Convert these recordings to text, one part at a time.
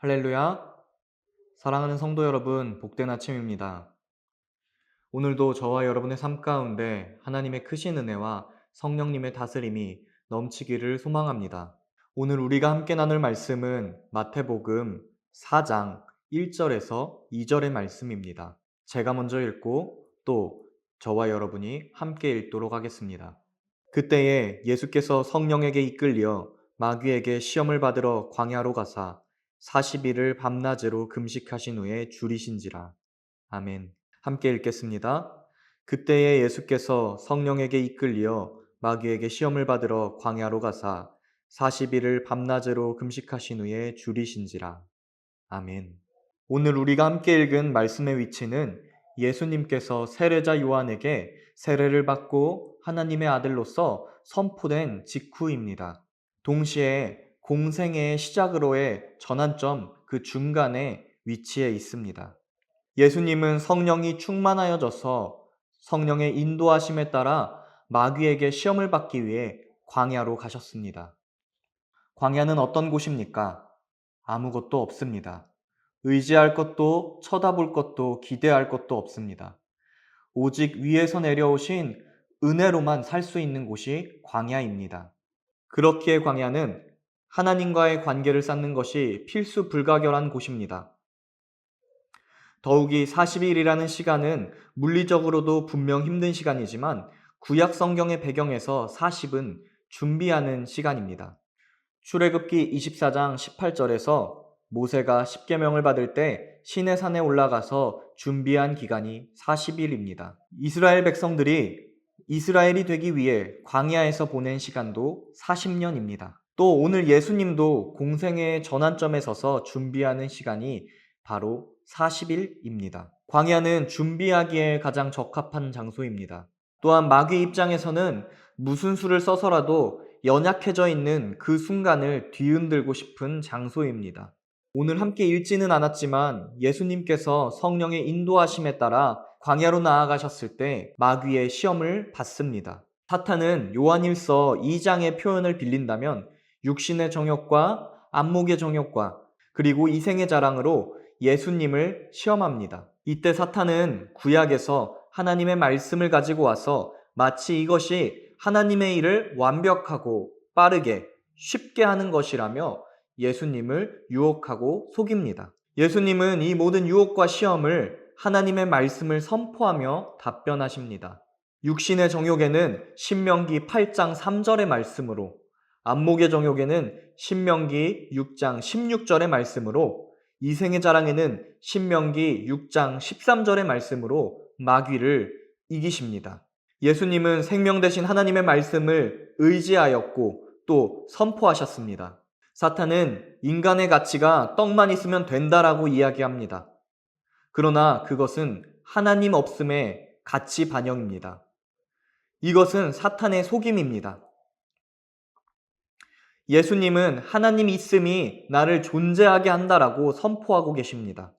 할렐루야. 사랑하는 성도 여러분, 복된 아침입니다. 오늘도 저와 여러분의 삶 가운데 하나님의 크신 은혜와 성령님의 다스림이 넘치기를 소망합니다. 오늘 우리가 함께 나눌 말씀은 마태복음 4장 1절에서 2절의 말씀입니다. 제가 먼저 읽고 또 저와 여러분이 함께 읽도록 하겠습니다. 그때에 예수께서 성령에게 이끌려 마귀에게 시험을 받으러 광야로 가사 40일을 밤낮으로 금식하신 후에 줄이신지라. 아멘. 함께 읽겠습니다. 그때에 예수께서 성령에게 이끌려 마귀에게 시험을 받으러 광야로 가사 40일을 밤낮으로 금식하신 후에 줄이신지라. 아멘. 오늘 우리가 함께 읽은 말씀의 위치는 예수님께서 세례자 요한에게 세례를 받고 하나님의 아들로서 선포된 직후입니다. 동시에 공생의 시작으로의 전환점 그 중간에 위치해 있습니다. 예수님은 성령이 충만하여져서 성령의 인도하심에 따라 마귀에게 시험을 받기 위해 광야로 가셨습니다. 광야는 어떤 곳입니까? 아무것도 없습니다. 의지할 것도 쳐다볼 것도 기대할 것도 없습니다. 오직 위에서 내려오신 은혜로만 살 수 있는 곳이 광야입니다. 그렇기에 광야는 하나님과의 관계를 쌓는 것이 필수 불가결한 곳입니다. 더욱이 40일이라는 시간은 물리적으로도 분명 힘든 시간이지만 구약 성경의 배경에서 40은 준비하는 시간입니다. 출애굽기 24장 18절에서 모세가 십계명을 받을 때 시내 산에 올라가서 준비한 기간이 40일입니다. 이스라엘 백성들이 이스라엘이 되기 위해 광야에서 보낸 시간도 40년입니다. 또 오늘 예수님도 공생의 전환점에 서서 준비하는 시간이 바로 40일입니다. 광야는 준비하기에 가장 적합한 장소입니다. 또한 마귀 입장에서는 무슨 수를 써서라도 연약해져 있는 그 순간을 뒤흔들고 싶은 장소입니다. 오늘 함께 읽지는 않았지만 예수님께서 성령의 인도하심에 따라 광야로 나아가셨을 때 마귀의 시험을 받습니다. 사탄은 요한일서 2장의 표현을 빌린다면 육신의 정욕과 안목의 정욕과 그리고 이생의 자랑으로 예수님을 시험합니다. 이때 사탄은 구약에서 하나님의 말씀을 가지고 와서 마치 이것이 하나님의 일을 완벽하고 빠르게 쉽게 하는 것이라며 예수님을 유혹하고 속입니다. 예수님은 이 모든 유혹과 시험을 하나님의 말씀을 선포하며 답변하십니다. 육신의 정욕에는 신명기 8장 3절의 말씀으로 안목의 정욕에는 신명기 6장 16절의 말씀으로 이생의 자랑에는 신명기 6장 13절의 말씀으로 마귀를 이기십니다. 예수님은 생명 대신 하나님의 말씀을 의지하였고 또 선포하셨습니다. 사탄은 인간의 가치가 떡만 있으면 된다라고 이야기합니다. 그러나 그것은 하나님 없음의 가치 반영입니다. 이것은 사탄의 속임입니다. 예수님은 하나님 있음이 나를 존재하게 한다라고 선포하고 계십니다.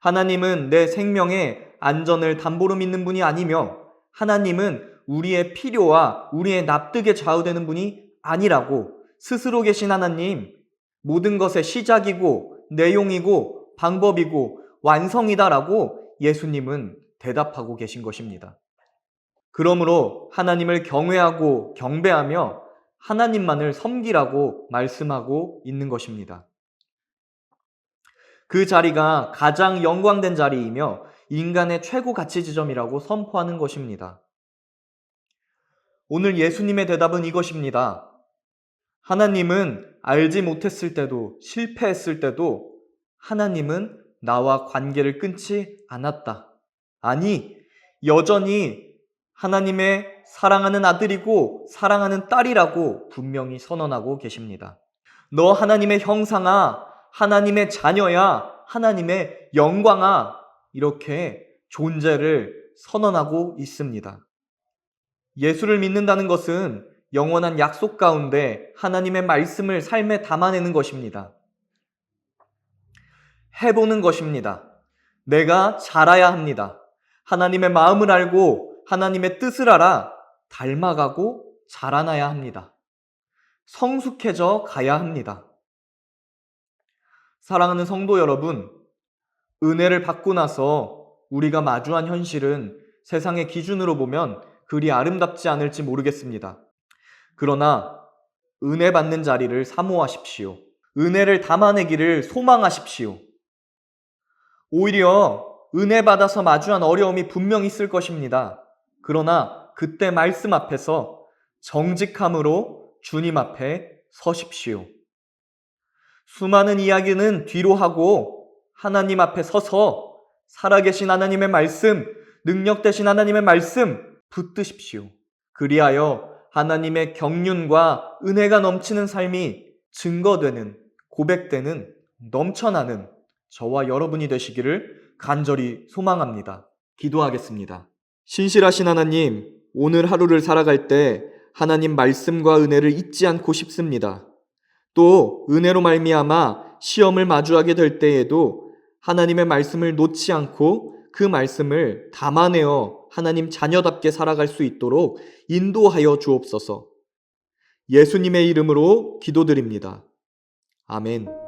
하나님은 내 생명의 안전을 담보로 믿는 분이 아니며 하나님은 우리의 필요와 우리의 납득에 좌우되는 분이 아니라고 스스로 계신 하나님, 모든 것의 시작이고 내용이고 방법이고 완성이다라고 예수님은 대답하고 계신 것입니다. 그러므로 하나님을 경외하고 경배하며 하나님만을 섬기라고 말씀하고 있는 것입니다. 그 자리가 가장 영광된 자리이며 인간의 최고 가치 지점이라고 선포하는 것입니다. 오늘 예수님의 대답은 이것입니다. 하나님은 알지 못했을 때도 실패했을 때도 하나님은 나와 관계를 끊지 않았다. 아니, 여전히 하나님의 사랑하는 아들이고 사랑하는 딸이라고 분명히 선언하고 계십니다. 너 하나님의 형상아, 하나님의 자녀야, 하나님의 영광아, 이렇게 존재를 선언하고 있습니다. 예수를 믿는다는 것은 영원한 약속 가운데 하나님의 말씀을 삶에 담아내는 것입니다. 해보는 것입니다. 내가 자라야 합니다. 하나님의 마음을 알고 하나님의 뜻을 알아 닮아가고 자라나야 합니다. 성숙해져 가야 합니다. 사랑하는 성도 여러분, 은혜를 받고 나서 우리가 마주한 현실은 세상의 기준으로 보면 그리 아름답지 않을지 모르겠습니다. 그러나 은혜 받는 자리를 사모하십시오. 은혜를 담아내기를 소망하십시오. 오히려 은혜 받아서 마주한 어려움이 분명 있을 것입니다. 그러나 그때 말씀 앞에서 정직함으로 주님 앞에 서십시오. 수많은 이야기는 뒤로 하고 하나님 앞에 서서 살아계신 하나님의 말씀, 능력되신 하나님의 말씀 붙드십시오. 그리하여 하나님의 경륜과 은혜가 넘치는 삶이 증거되는, 고백되는, 넘쳐나는 저와 여러분이 되시기를 간절히 소망합니다. 기도하겠습니다. 신실하신 하나님, 오늘 하루를 살아갈 때 하나님 말씀과 은혜를 잊지 않고 싶습니다. 또 은혜로 말미암아 시험을 마주하게 될 때에도 하나님의 말씀을 놓지 않고 그 말씀을 담아내어 하나님 자녀답게 살아갈 수 있도록 인도하여 주옵소서. 예수님의 이름으로 기도드립니다. 아멘.